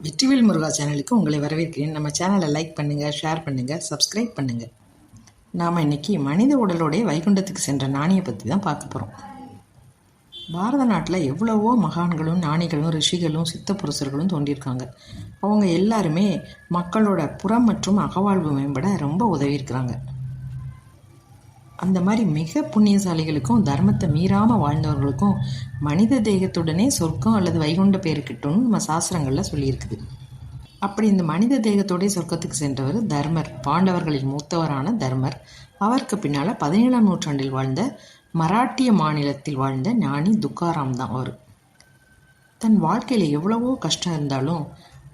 வெற்றிவேல் முருகா சேனலுக்கு உங்களை வரவேற்கிறேன். நம்ம சேனலை லைக் பண்ணுங்கள் ஷேர் பண்ணுங்கள் சப்ஸ்கிரைப் பண்ணுங்கள் நாம் இன்னைக்கு மனித உடலோடைய வைகுண்டத்துக்கு சென்ற நாணியை பற்றி தான் பார்க்க போகிறோம் பாரத நாட்டில் எவ்வளவோ மகான்களும் நாணிகளும் ரிஷிகளும் சித்த புருஷர்களும் தோன்றியிருக்காங்க. அவங்க எல்லாருமே மக்களோட புறம் மற்றும் அகவாழ்வு மேம்பட ரொம்ப உதவியிருக்கிறாங்க. அந்த மாதிரி மிக புண்ணியசாலிகளுக்கும் தர்மத்தை மீறாமல் வாழ்ந்தவர்களுக்கும் மனித தேகத்துடனே சொர்க்கம் அல்லது வைகுண்ட பேரு கிட்டும்னு நம்ம சாஸ்திரங்களில் சொல்லியிருக்குது. அப்படி இந்த மனித தேகத்தோடே சொர்க்கத்துக்கு சென்றவர் தர்மர். பாண்டவர்களின் மூத்தவரான தர்மர். அவருக்கு பின்னால் பதினேழாம் நூற்றாண்டில் வாழ்ந்த மராட்டிய மாநிலத்தில் வாழ்ந்த ஞானி துக்காராம் தான் அவர். தன் வாழ்க்கையில் எவ்வளவோ கஷ்டம் இருந்தாலும்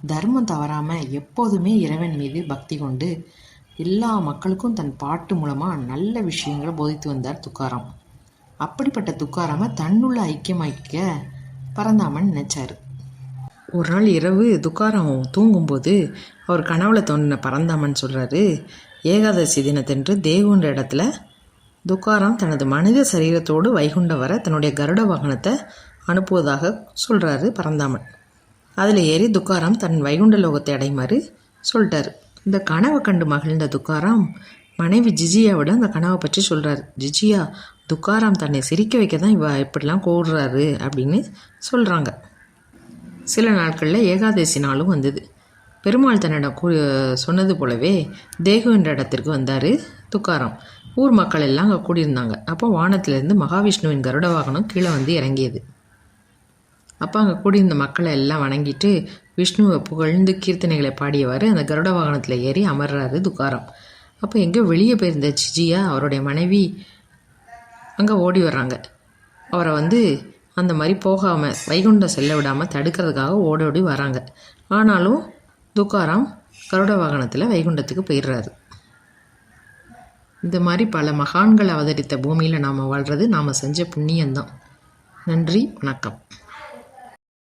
தர்மம் தவறாமல் எப்போதுமே இறைவன் மீது பக்தி கொண்டு எல்லா மக்களுக்கும் தன் பாட்டு மூலமாக நல்ல விஷயங்களை போதித்து வந்தார் துக்காராம். அப்படிப்பட்ட துக்காராம தன்னுள்ள ஐக்கியமாக்க பரந்தாமன் நினைச்சார். ஒரு நாள் இரவு துக்காராம் தூங்கும்போது அவர் கனவுல தோன்றின பரந்தாமன் சொல்கிறாரு ஏகாதசி தினத்தன்று தேகுன்ற இடத்துல துக்காராம் தனது மனித சரீரத்தோடு வைகுண்டம் வர தன்னுடைய கருட வாகனத்தை அனுப்புவதாக சொல்கிறாரு பரந்தாமன். அதில் ஏறி துக்காராம் தன் வைகுண்ட லோகத்தை அடையுமாறு சொல்லிட்டாரு. இந்த கனவை கண்டு மகிழ்ந்த துக்காராம் மனைவி ஜிஜியாவிட அந்த கனவை பற்றி சொல்கிறார் ஜிஜியா துக்காராம் தன்னை சிரிக்க வைக்க தான் இவ இப்படிலாம் கூடுறாரு அப்படின்னு சொல்கிறாங்க சில நாட்களில் ஏகாதசி நாளும் வந்தது. பெருமாள் தன்னிடம் கூ சொன்னது போலவே தேகு என்ற இடத்திற்கு வந்தார் துக்காராம். ஊர் மக்கள் எல்லாம் அங்கே கூடியிருந்தாங்க. அப்போ வானத்திலிருந்து மகாவிஷ்ணுவின் கருட வாகனம் கீழே வந்து இறங்கியது. அப்போ அங்கே கூடி இந்த மக்களை எல்லாம் வணங்கிட்டு விஷ்ணுவை புகழ்ந்து கீர்த்தனைகளை பாடியவாறு அந்த கருட வாகனத்தில் ஏறி அமர்றாரு துக்காரம். அப்போ எங்கேயோ வெளியே போயிருந்த சிஜியா அவருடைய மனைவி. அங்கே ஓடி வர்றாங்க. அவரை வந்து அந்த மாதிரி போகாமல் வைகுண்டம் செல்ல விடாமல் தடுக்கிறதுக்காக ஓடி ஓடி வராங்க ஆனாலும் துக்காராம் கருட வாகனத்தில் வைகுண்டத்துக்கு போயிடுறாரு. இந்த மாதிரி பல மகான்கள் அவதரித்த பூமியில் நாம் வாழ்கிறது நாம் செஞ்ச புண்ணியம்தான். நன்றி வணக்கம்.